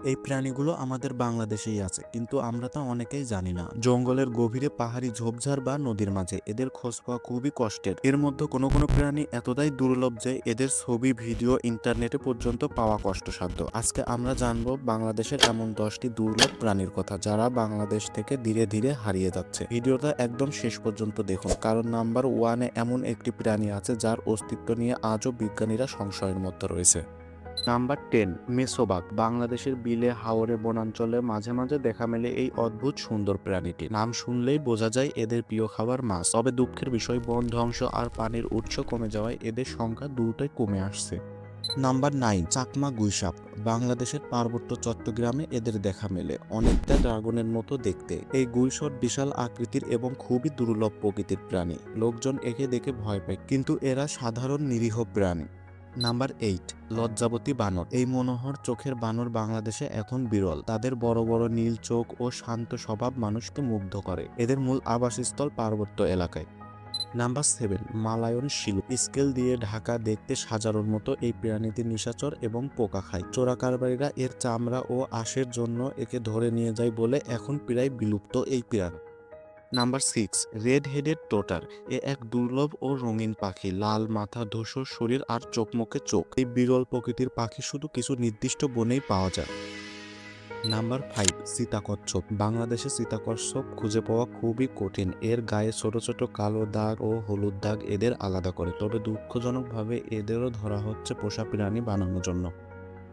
এই প্রাণীগুলো আমাদের বাংলাদেশেই আছে, কিন্তু আমরা তা অনেকেই জানি না। জঙ্গলের গভীরে পাহাড়ি ঝোপঝাড় বা নদীর মাঝে এদের খোঁজ পাওয়া খুবই কষ্টের। এর মধ্যে কোনো কোনো প্রাণী এতটাই দুর্লভ যে এদের ছবি, ভিডিও ইন্টারনেটে পর্যন্ত পাওয়া কষ্টসাধ্য। আজকে আমরা জানব বাংলাদেশের এমন দশটি দুর্লভ প্রাণীর কথা, যারা বাংলাদেশ থেকে ধীরে ধীরে হারিয়ে যাচ্ছে। ভিডিওটা একদম শেষ পর্যন্ত দেখুন, কারণ নাম্বার ওয়ানে এমন একটি প্রাণী আছে যার অস্তিত্ব নিয়ে আজও বিজ্ঞানীরা সংশয়ের মধ্যে রয়েছে। নাম্বার টেন মেসোবাগ বাংলাদেশের বিলে হাওরে বনাঞ্চলে মাঝে মাঝে দেখা মেলে এই অদ্ভুত সুন্দর প্রাণীটি। নাম শুনলেই বোঝা যায় এদের প্রিয় খাবার মাছ। তবে দুঃখের বিষয়, বন ধ্বংস আর পানির উৎস কমে যাওয়ায় এদের সংখ্যা দুটোই কমে আসছে। নাম্বার নাইন, চাকমা গুইসাপ, বাংলাদেশের পার্বত্য চট্টগ্রামে এদের দেখা মেলে। অনেকটা ড্রাগনের মতো দেখতে। এই গুইসট বিশাল আকৃতির এবং খুবই দুর্লভ প্রকৃতির প্রাণী। লোকজন একে দেখে ভয় পায়, কিন্তু এরা সাধারণ নিরীহ প্রাণী। নাম্বার এইট, লজ্জাবতী বানর। এই মনোহর চোখের বানর বাংলাদেশে এখন বিরল। তাদের বড় বড় নীল চোখ ও শান্ত স্বভাব মানুষকে মুগ্ধ করে। এদের মূল আবাসস্থল পার্বত্য এলাকায়। নাম্বার সেভেন, মালায়ন শিলু। স্কেল দিয়ে ঢাকা দেখতে সাজানোর মতো এই প্রাণীটি নিশাচর এবং পোকা খায়। চোরা কারবারিরা এর চামড়া ও আঁশের জন্য একে ধরে নিয়ে যায় বলে এখন প্রায় বিলুপ্ত এই প্রাণী। নাম্বার সিক্স রেড হেডেড টোটার এ এক দুর্লভ ও রঙিন পাখি। লাল মাথা, ধূসর শরীর আর চোখ মুখে চোখ। এই বিরল প্রকৃতির পাখি শুধু কিছু নির্দিষ্ট বনেই পাওয়া যায়। নাম্বার ফাইভ সীতাকচ্ছপ। বাংলাদেশে সীতাকচ্ছপ খুঁজে পাওয়া খুবই কঠিন। এর গায়ে ছোট ছোট কালো দাগ ও হলুদ দাগ এদের আলাদা করে। তবে দুঃখজনকভাবে এদেরও ধরা হচ্ছে পোষা প্রাণী বানানোর জন্য।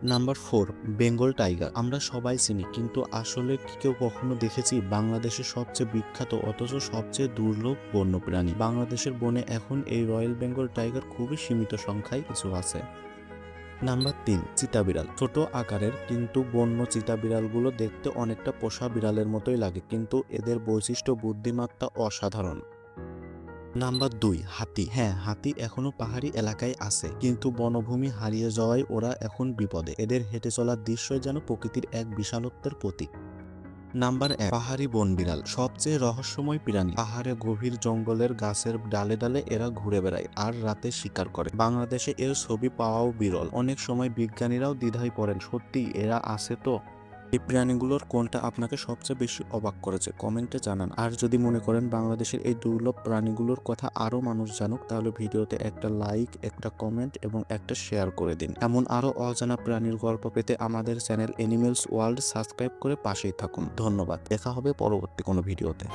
নাম্বার ফোর বেঙ্গল টাইগার আমরা সবাই চিনি, কিন্তু আসলে কেউ কখনো দেখেছি বাংলাদেশের সবচেয়ে বিখ্যাত অথচ সবচেয়ে দুর্লভ বন্যপ্রাণী। বাংলাদেশের বনে এখন এই রয়্যাল বেঙ্গল টাইগার খুবই সীমিত সংখ্যায় কিছু আছে। নাম্বার তিন, চিতা বিড়াল। ছোট আকারের, কিন্তু বন্য চিতা বিড়ালগুলো দেখতে অনেকটা পোষা বিড়ালের মতোই লাগে, কিন্তু এদের বৈশিষ্ট্য, বুদ্ধিমত্তা অসাধারণ। নাম্বার দুই, হাতি। হ্যাঁ হাতি এখনও পাহাড়ি এলাকায় আছে, কিন্তু বনভূমি হারিয়ে যাওয়ায় ওরা এখন বিপদে। এদের হেঁটে চলার দৃশ্যই যেন প্রকৃতির এক বিশালত্বের প্রতীক। নাম্বার এক, পাহাড়ি বন বিড়াল। সবচেয়ে রহস্যময় প্রাণী। পাহাড়ে গভীর জঙ্গলের গাছের ডালে ডালে এরা ঘুরে বেড়ায় আর রাতে শিকার করে। বাংলাদেশে এর ছবি পাওয়াও বিরল। অনেক সময় বিজ্ঞানীরাও দ্বিধায় পড়েন সত্যি এরা আছে তো? এই প্রাণীগুলোর কোনটা আপনাকে সবচেয়ে বেশি অবাক করেছে? কমেন্টে জানান। আর যদি মনে করেন বাংলাদেশের এই দুর্লভ প্রাণীগুলোর কথা আরও মানুষ জানুক, তাহলে ভিডিওতে একটা লাইক, একটা কমেন্ট এবং একটা শেয়ার করে দিন। এমন আরও অজানা প্রাণীর গল্প পেতে আমাদের চ্যানেল এনিমেলস ওয়ার্ল্ড সাবস্ক্রাইব করে পাশেই থাকুন। ধন্যবাদ। দেখা হবে পরবর্তী কোনো ভিডিওতে।